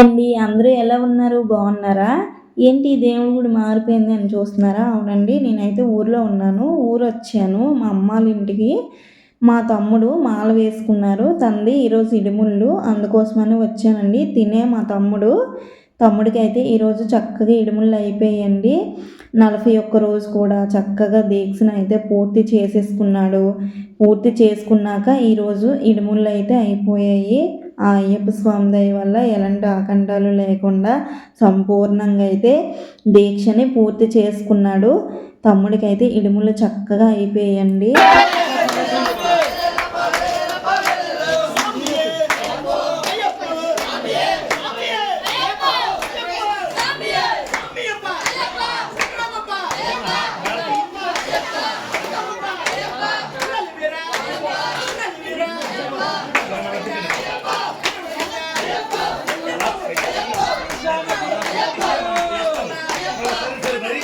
అండి అందరూ ఎలా ఉన్నారు? బాగున్నారా? ఏంటి దేవుడు గుడి మారిపోయింది అని చూస్తున్నారా? అవునండి నేనైతే ఊర్లో ఉన్నాను. ఊరు వచ్చాను మా అమ్మాళ్ళ ఇంటికి మా తమ్ముడు మాల వేసుకున్నారు. తంది ఈరోజు ఇడుముళ్ళు. అందుకోసమని వచ్చానండి. తినే మా తమ్ముడు. తమ్ముడికి అయితే ఈరోజు చక్కగా ఇడుముళ్ళు అయిపోయాయండి. నలభై ఒక్క రోజు కూడా చక్కగా దీక్షను అయితే పూర్తి చేసేసుకున్నాడు. పూర్తి చేసుకున్నాక ఈరోజు ఇడుముళ్ళు అయితే అయిపోయాయి. ఆ అయ్యప్ప స్వామి దయ వల్ల ఎలాంటి ఆకంఠాలు లేకుండా సంపూర్ణంగా అయితే దీక్షని పూర్తి చేసుకున్నాడు. తమ్ముడికైతే ఇడుములు చక్కగా అయిపోయాయండి.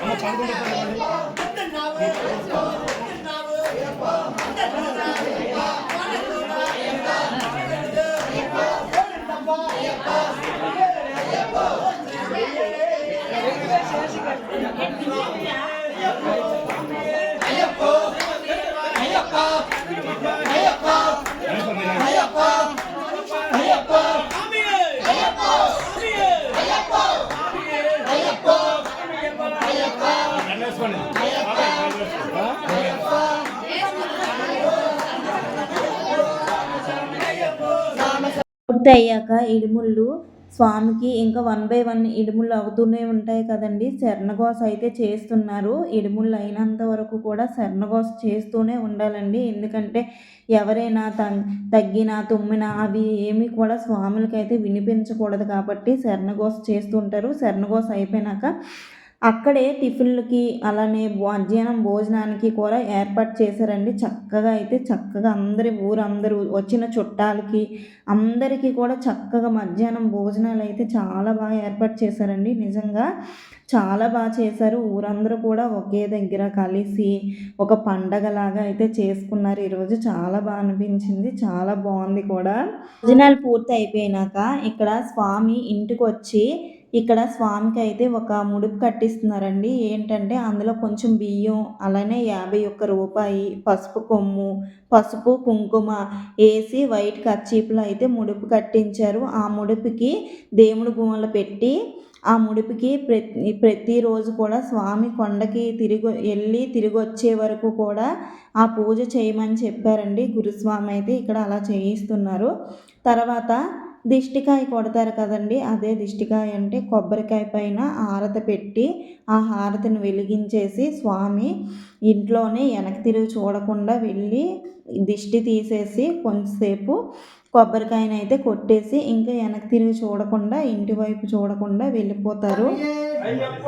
పడుకుంటుంది పూర్తి అయ్యాక ఇడుముళ్ళు స్వామికి ఇంకా వన్ బై వన్ ఇడుములు అవుతూనే ఉంటాయి కదండి. శరణగోస అయితే చేస్తున్నారు. ఇడుముళ్ళు అయినంత వరకు కూడా శరణగోస చేస్తూనే ఉండాలండి. ఎందుకంటే ఎవరైనా తగ్గినా తుమ్మినా అవి ఏమి కూడా స్వాములకైతే వినిపించకూడదు కాబట్టి శరణగోస చేస్తుంటారు శరణగోస అయిపోయినాక అక్కడే టిఫిన్లకి అలానే మధ్యాహ్నం భోజనానికి కూడా ఏర్పాటు చేశారండి. చక్కగా అయితే చక్కగా అందరి ఊరందరూ వచ్చిన చుట్టాలకి అందరికీ కూడా చక్కగా మధ్యాహ్నం భోజనాలు అయితే చాలా బాగా ఏర్పాటు చేశారండి. నిజంగా చాలా బాగా చేశారు. ఊరందరూ కూడా ఒకే దగ్గర కలిసి ఒక పండగలాగా అయితే చేసుకున్నారు. ఈరోజు చాలా బాగా అనిపించింది. చాలా బాగుంది కూడా. భోజనాలు పూర్తి అయిపోయినాక ఇక్కడ స్వామి ఇంటికి వచ్చి ఇక్కడ స్వామికి అయితే ఒక ముడుపు కట్టిస్తున్నారండి. ఏంటంటే అందులో కొంచెం బియ్యం అలానే యాభై ఒక్క రూపాయి పసుపు కొమ్ము పసుపు కుంకుమ వేసి వైట్ కర్చీపులు అయితే ముడుపు కట్టించారు. ఆ ముడుపుకి దేవుడి గుమ్మలు పెట్టి ఆ ముడిపికి ప్రతి ప్రతిరోజు కూడా స్వామి కొండకి తిరిగి వెళ్ళి తిరిగి వచ్చే వరకు కూడా ఆ పూజ చేయమని చెప్పారండి. గురుస్వామి అయితే ఇక్కడ అలా చేయిస్తున్నారు. తర్వాత దిష్టికాయ కొడతారు కదండి. అదే దిష్టికాయ అంటే కొబ్బరికాయ పైన హారత పెట్టి ఆ హారతిని వెలిగించేసి స్వామి ఇంట్లోనే వెనక్కి తిరిగి చూడకుండా వెళ్ళి దిష్టి తీసేసి కొంతసేపు కొబ్బరికాయని అయితే కొట్టేసి ఇంకా వెనక్కి తిరిగి చూడకుండా ఇంటి వైపు చూడకుండా వెళ్ళిపోతారు. అయ్యప్ప!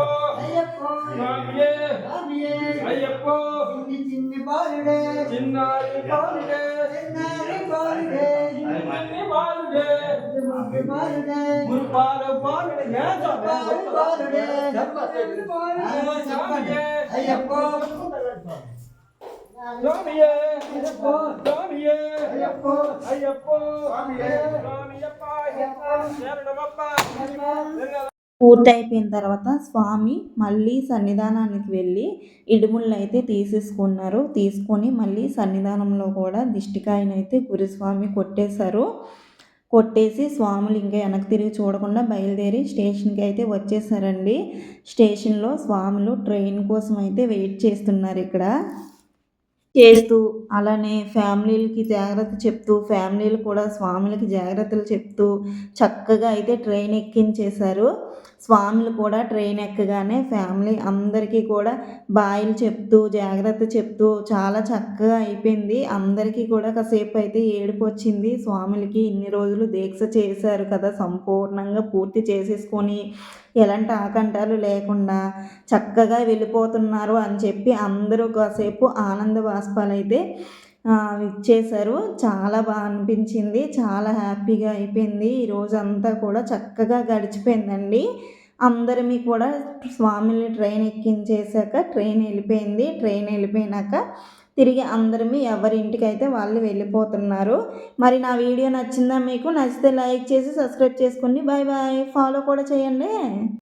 స్వామియే స్వామియే స్వామియే స్వామియప్ప శరణమప్ప తర్వాత స్వామి మళ్ళీ సన్నిధానానికి వెళ్ళి ఇడుముళ్ళు అయితే తీసేసుకున్నారు. తీసుకొని మళ్ళీ సన్నిధానంలో కూడా దిష్టికాయనైతే గురుస్వామి కొట్టేశారు. కొట్టేసి స్వాములు ఇంకా వెనక్కి తిరిగి చూడకుండా బయలుదేరి స్టేషన్కి అయితే వచ్చేసారండి. స్టేషన్లో స్వాములు ట్రైన్ కోసం అయితే వెయిట్ చేస్తున్నారు ఇక్కడ. చేస్తూ అలానే ఫ్యామిలీలకి జాగ్రత్త చెప్తూ ఫ్యామిలీలు కూడా స్వాములకి జాగ్రత్తలు చెప్తూ చక్కగా అయితే ట్రైన్ ఎక్కించేశారు. స్వాములు కూడా ట్రైన్ ఎక్కగానే ఫ్యామిలీ అందరికీ కూడా బాయిలు చెప్తూ జాగ్రత్త చెప్తూ చాలా చక్కగా అయిపోయింది. అందరికీ కూడా కాసేపు అయితే ఏడుపు వచ్చింది. స్వాములకి ఇన్ని రోజులు దీక్ష చేశారు కదా సంపూర్ణంగా పూర్తి చేసేసుకొని ఎలాంటి ఆకంఠాలు లేకుండా చక్కగా వెళ్ళిపోతున్నారు అని చెప్పి అందరూ కాసేపు ఆనంద బాష్పాలైతే అయితే ఇచ్చేశారు చాలా బాగా అనిపించింది. చాలా హ్యాపీగా అయిపోయింది. ఈ రోజంతా కూడా చక్కగా గడిచిపోయిందండి. అందరినీ కూడా స్వామిని ట్రైన్ ఎక్కించేశాక ట్రైన్ వెళ్ళిపోయింది. ట్రైన్ వెళ్ళిపోయినాక తిరిగి అందరిమీ ఎవరింటికి అయితే వాళ్ళు వెళ్ళిపోతున్నారు. మరి నా వీడియో నచ్చిందా మీకు? నచ్చితే లైక్ చేసి సబ్స్క్రైబ్ చేసుకోండి. బాయ్ బాయ్ ఫాలో కూడా చేయండి.